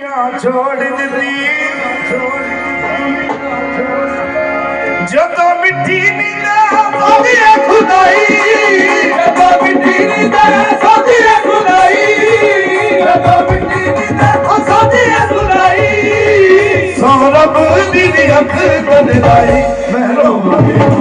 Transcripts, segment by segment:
ਛੋੜ ਦਿੱਤੀ। ਜਦੋਂ ਮਿੱਠੀ ਨੀਂਦਾਂ ਸੋਦੀ ਖੁਦਾਈ। ਜਦੋਂ ਮਿੱਠੀ ਨੀਂਦਾਂ ਸੋਦੀ ਖੁਦਾਈ। ਜਦੋਂ ਮਿੱਠੀ ਨੀਂਦਾਂ ਸੋਦੀ ਖੁਦਾਈ। ਸੋ ਰੱਬ ਦੀ ਅੱਖ ਬਦਲਾਈ ਮਹਿਰੋਂ ਆਏ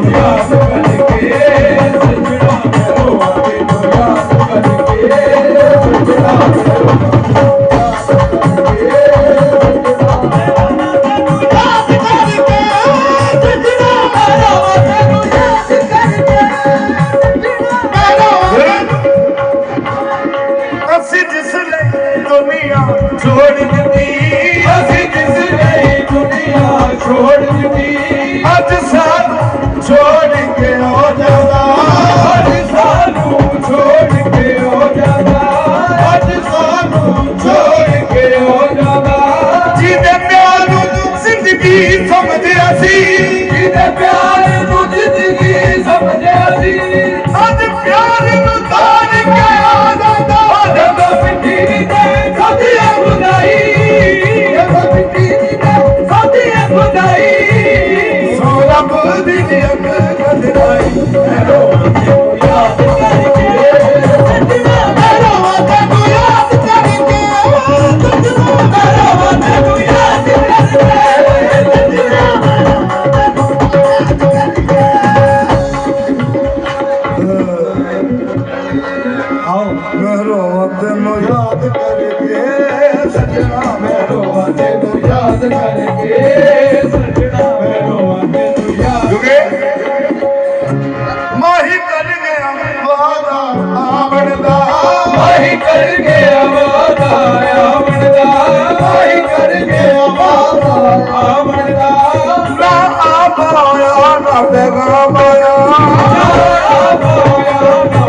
ਕਰਕੇ ਸਜਣਾ ਮੈਂ ਰੋਵਾਂ ਤੈਨੂੰ ਯਾਦ ਕਰਕੇ। ਵਾਹੀ ਕਰ ਗਿਆ ਵਾਦਾ ਆਵਣ ਦਾ। ਵਾਹੀ ਕਰ ਗਿਆ ਵਾਦਾ ਆਵਣ ਦਾ। ਵਾਹੀ ਕਰ ਗਿਆ ਵਾਦਾ ਆਵਣ ਦਾ। ਨਾ ਆਪ ਆਇਆ ਨਾ ਦੇਵਾ ਮਾਇਆ ਨਾ ਆਪ ਆਇਆ ਨਾ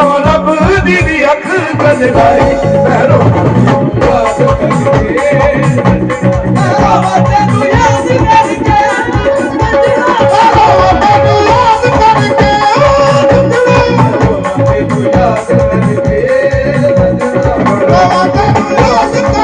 ਆਹ ਰੱਬ ਦੀ ਦੀ ਅੱਖ ਕਦੇ ਲਾਏ ਪੈਰੋਂ ਬਾਤ ਕਰੀਏ ਆਹ ਤੈਨੂੰ ਯਾਦ ਕਰਕੇ Thank you.